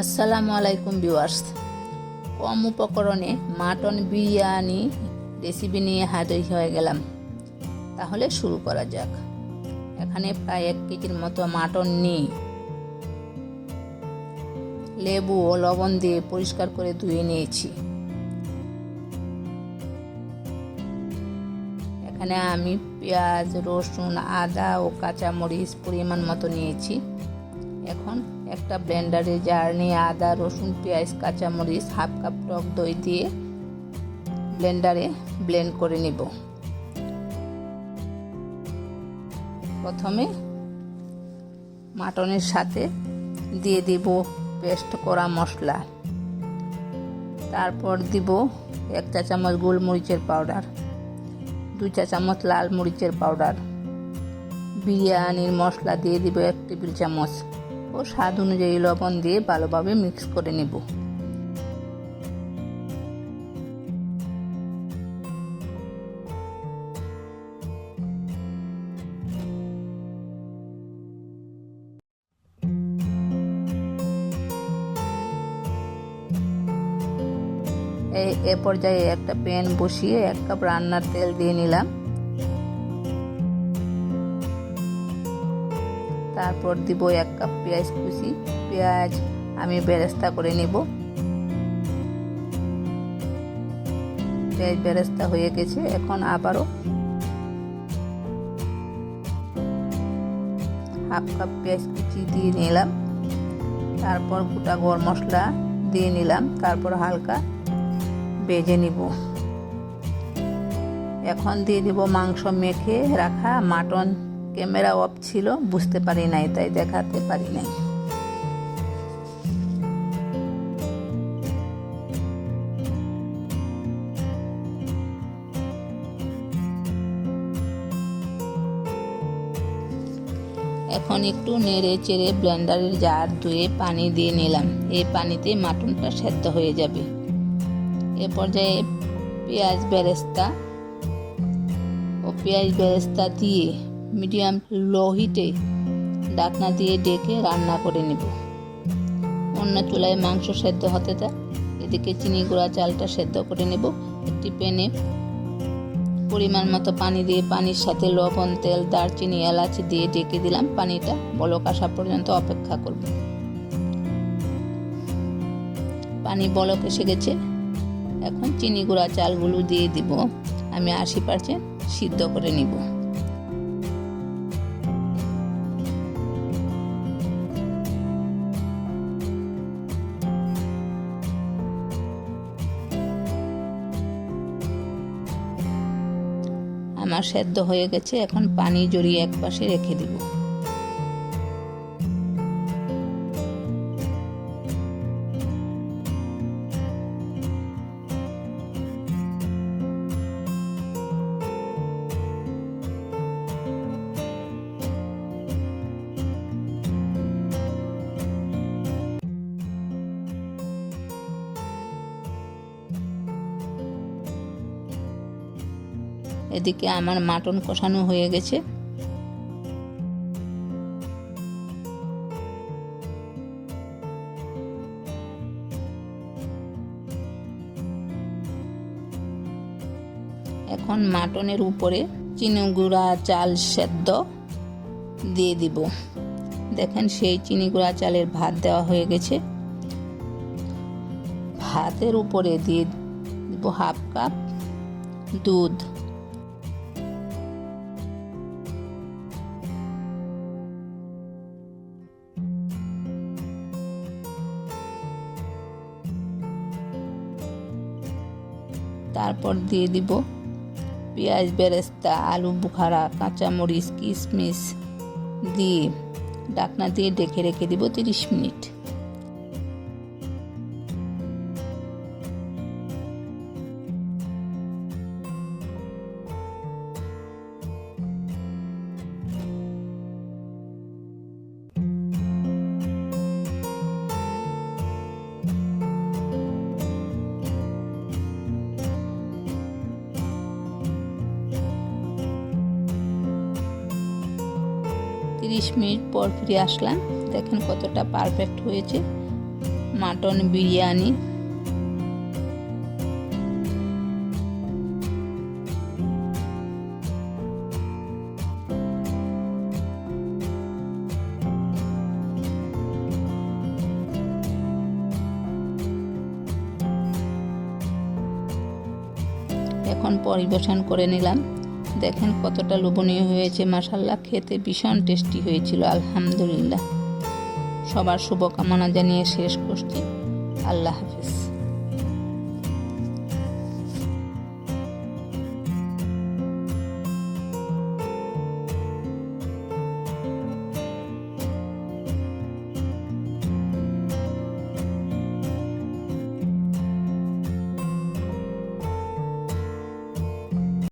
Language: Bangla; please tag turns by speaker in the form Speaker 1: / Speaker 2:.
Speaker 1: আসসালামু আলাইকুম ভিউয়ার্স। কম উপকরণে মাটন বিরিয়ানি রেসিপি নিয়ে হাজির হয়ে গেলাম। তাহলে শুরু করা যাক। এখানে প্রায় এক কেজির মতো মাটন নিই। লেবু ও লবণ দিয়ে পরিষ্কার করে ধুয়ে নিয়েছি। এখানে আমি পেঁয়াজ, রসুন, আদা ও কাঁচামরিচ পরিমাণ মতো নিয়েছি। এখন একটা ব্লেন্ডারে জার নিয়ে আদা, রসুন, পেঁয়াজ, কাঁচামরিচ, হাফ কাপ টক দই দিয়ে ব্লেন্ডারে ব্লেন্ড করে নিব। প্রথমে মাটনের সাথে দিয়ে দিব পেস্ট করা মশলা। তারপর দিব এক চা চামচ গোলমরিচের পাউডার দুই চা চামচ লাল মরিচের পাউডার। বিরিয়ানির মশলা দিয়ে দিব এক টেবিল চামচ। ও স্বাদ অনুযায়ী লবণ দিয়ে ভালোভাবে মিক্স করে নেব। এ পর্যায়ে একটা প্যান বসিয়ে এক কাপ রান্নার তেল দিয়ে নিলাম। তারপর দিব এক কাপ পেঁয়াজ কুচি। পেঁয়াজ আমি বেরেস্তা করে নিব। পেঁয়াজ বেরেস্তা হয়ে গেছে, এখন আবারও হাফ কাপ পেঁয়াজ কুচি দিয়ে নিলাম। তারপর গোটা গরম মশলা দিয়ে নিলাম, তারপর হালকা বেজে নিব। এখন দিয়ে দিব মাংস মেখে রাখা মাটন। ক্যামেরা অফ ছিল, বুঝতে পারি নাই, তাই দেখাতে পারি নাই। এখন একটু নেড়ে চেড়ে ব্লেন্ডারের জার ধুয়ে পানি দিয়ে নিলাম। এই পানিতে মাটনটা সেদ্ধ হয়ে যাবে। এ পর্যায়ে পেঁয়াজ বেরেস্তা ও পেঁয়াজ বেরেস্তা দিয়ে মিডিয়াম লো হিটে ডাকনা দিয়ে ডেকে রান্না করে নেব। অন্য চুলায় মাংস সেদ্ধ হতে থাক এদিকে চিনি গুঁড়া চালটা সেদ্ধ করে নেব। একটি প্যানে পরিমাণ মতো পানি দিয়ে পানির সাথে লবণ, তেল, দারচিনি, এলাচ দিয়ে ডেকে দিলাম। পানিটা বলক আসা পর্যন্ত অপেক্ষা করব। পানি বলক এসে গেছে। এখন চিনি গুঁড়া চালগুলো দিয়ে দিব। আমি আশি পার্সেন্ট সিদ্ধ করে নিব। আমার সেদ্ধ হয়ে গেছে এখন পানি জড়িয়ে এক পাশে রেখে দিব। এদিকে আমার মাটন কষানো হয়ে গেছে। এখন মাটনের উপরে চিনি গুঁড়া, চাল সেদ্ধ দিয়ে দিব। দেখেন সেই চিনি গুঁড়া, চালের ভাত দেওয়া হয়ে গেছে। ভাতের উপরে দিয়ে দিব হাফ কাপ দুধ। তারপর দিয়ে দিব পেঁয়াজ, বেরেস্তা, আলু, বুখারা, কাঁচামরিচ, কিশমিশ দিয়ে ডাকনা দিয়ে ডেকে রেখে দিব তিরিশ মিনিট। তিরিশ মিনিট পর ফিরে আসলাম। দেখেন কতটা পারফেক্ট হয়েছে। মাটন বিরিয়ানি। এখন পরিবেশন করে নিলাম। দেখেন কতটা লোভনীয় হয়েছে মাসাল্লাহ খেতে ভীষণ টেস্টি হয়েছিল, আলহামদুলিল্লাহ। সবার শুভকামনা জানিয়ে শেষ করছি। আল্লাহ হাফিজ।